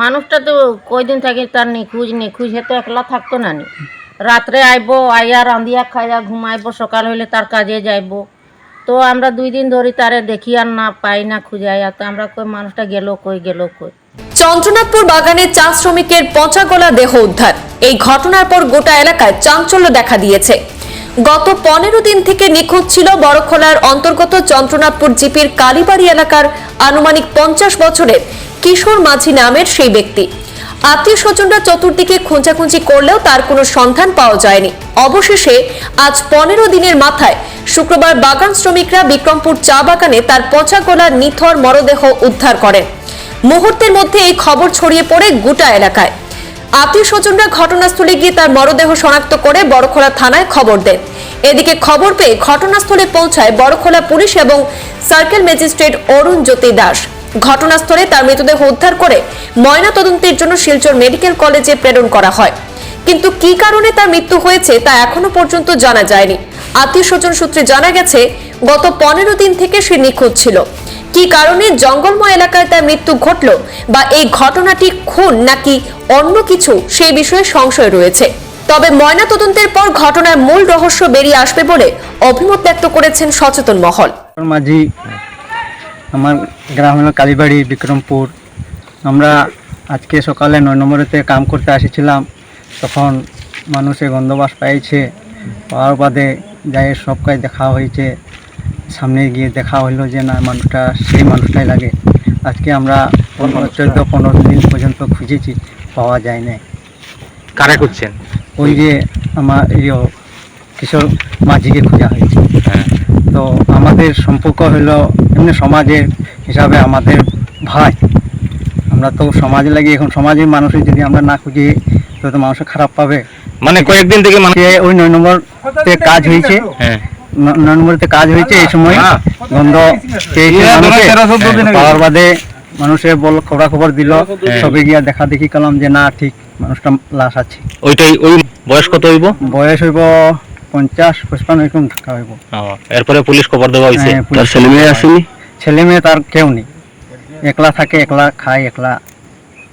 মানুষটা তো কয়দিন থাকে তার নিখোঁজ নিখোঁজ হে তো একলা থাকতো না নি। রাত্রে আইব, আইয়া রাঁধিয়া খাইয়া ঘুমাইব, সকাল হইলে তার কাজে যাইব। তো আমরা দুই দিন ধরে তারে দেখি আর না পাই না খুঁজাইয়া তো আমরা কই, মানুষটা গেল কই গেল কই? চন্দ্রনাথপুর বাগানে চা শ্রমিকের পচা গলা দেহ উদ্ধার। এই ঘটনার পর গোটা এলাকায় চাঞ্চল্য দেখা দিয়েছে। গত পনেরো দিন থেকে নিখোঁজ ছিল বড়খোলার অন্তর্গত চন্দ্রনাথপুর জিপির কালীবাড়ি এলাকার আনুমানিক পঞ্চাশ বছরের কিশোর মাঝি নামের সেই ব্যক্তি। আত্মীয় স্বজনরা চতুর্দিকে খোঁজাখুঁজি করলেও তার কোনো সন্ধান পাওয়া যায়নি। অবশেষে আজ পনেরো দিনের মাথায় শুক্রবার বাগান শ্রমিকরা বিক্রমপুর চা বাগানে তার পচা গলার নিথর মরদেহ উদ্ধার করেন। মুহূর্তের মধ্যে এই খবর ছড়িয়ে পড়ে গোটা এলাকায়। আত্মীয় স্বজনরা ঘটনাস্থলে গিয়ে তার মরদেহ শনাক্ত করে বড়খোলা থানায় খবর দেন। এদিকে খবর পেয়ে ঘটনাস্থলে পৌঁছায় বড়খোলা পুলিশ এবং সার্কেল ম্যাজিস্ট্রেট অরুণ জ্যোতি দাস। ঘটনাস্থলে তার মৃতদেহ উদ্ধার করে ময়না তদন্তের জন্য শিলচর মেডিকেল কলেজে প্রেরণ করা হয়। কিন্তু কি কারণে তার মৃত্যু হয়েছে তা এখনও পর্যন্ত জানা যায়নি। আত্মীয় স্বজন সূত্রে জানা গেছে, গত পনেরো দিন থেকে সে নিখোঁজ ছিল। কি কারণে জঙ্গলময় এলাকায় তার মৃত্যু ঘটল বা এই ঘটনাটি খুন নাকি অন্য কিছু সেই বিষয়ে সংশয় রয়েছে। তবে ময়না তদন্তের পর ঘটনার মূল রহস্য বেরিয়ে আসবে বলে অভিমত ব্যক্ত করেছেন সচেতন মহল। আমার গ্রাম হলো কালীবাড়ি বিক্রমপুর। আমরা আজকে সকালে নয় নম্বরেতে কাম করতে আসেছিলাম। তখন মানুষে গন্ধবাস পাইছে। পাওয়ার বাদে যাই সব কাজ দেখা হয়েছে। সামনে গিয়ে দেখা হলো যে না মানুষটা সেই মানুষটাই লাগে। আজকে আমরা চোদ্দ পনেরো দিন পর্যন্ত খুঁজেছি পাওয়া যায় না কারা করছেন ওই যে আমার ইয়ে কিশোর মাঝিকে খোঁজা হয়েছে। হ্যাঁ। তো আমাদের সম্পর্ক হলো এমনি সমাজের হিসাবে আমাদের ভাই। আমরা তো সমাজে লাগি এখন সমাজের মানুষের যদি আমরা না খুঁজি তো তো মানুষ খারাপ পাবে। মানে কয়েকদিন থেকে মানে ওই নয় নম্বরতে কাজ হয়েছে। হ্যাঁ। নয় নম্বরতে কাজ হয়েছে এই সময়। গন্ধ পাওয়ার বাদে মানুষে বল খবরা খবর দিল সবে গিয়া দেখা দেখি করলাম যে না ঠিক মানুষটা লাশ আছে। ওইটাই ওই বয়স কত হইব? বয়স হইব পঞ্চাশ পঁচপান্ন এরকম থাকা হইব। এরপরে পুলিশ খবর দেওয়া হয়েছে হ্যাঁ, পুলিশ ছেলে মেয়ে আসেনি? ছেলে মেয়ে তার কেউ নেই। একলা থাকে একলা খায় একলা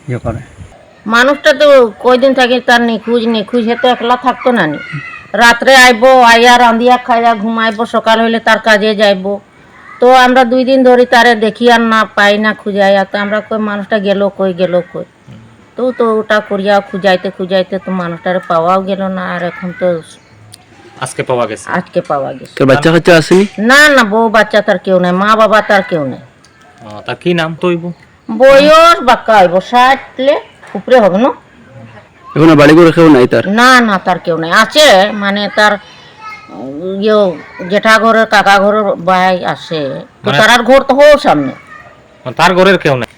ইয়ে করে। মানুষটা তো কয়দিন থাকে তার নিখোঁজ নিখোঁজ হে তো একলা থাকতো না নি। রাত্রে আইব আইয়া রান্দিয়া খাইয়া ঘুমাইব সকাল হইলে তার কাজে যাইব। তো আমরা দুই দিন ধরে তারে দেখি আর না পাই না খুঁজাইয়া তো আমরা কই মানুষটা গেল কই গেল কই? তো তো ওটা করিয়া খুঁজাইতে খুঁজাইতে তো মানুষটারে পাওয়াও গেল না আর এখন তো আজকে পাওয়া গেছে। আজকে পাওয়া গেছে। তোর বাচ্চা কাচ্চা আসেনি? না না বউ বাচ্চা তার কেউ নেই মা বাবা তার কেউ নেই। তার কি নাম তো হইব বয়স বাক্কা হইব ষাটলে উপরে হবে না? এখন বাড়ি করে কেউ নাই তার? না না তার কেউ নেই। আছে মানে তার ইয়ে জেঠা ঘরের কাকা ঘরের ভাই আছে তো মানে- তার ঘর তো হোক সামনে। তার ঘরের কেউ নাই?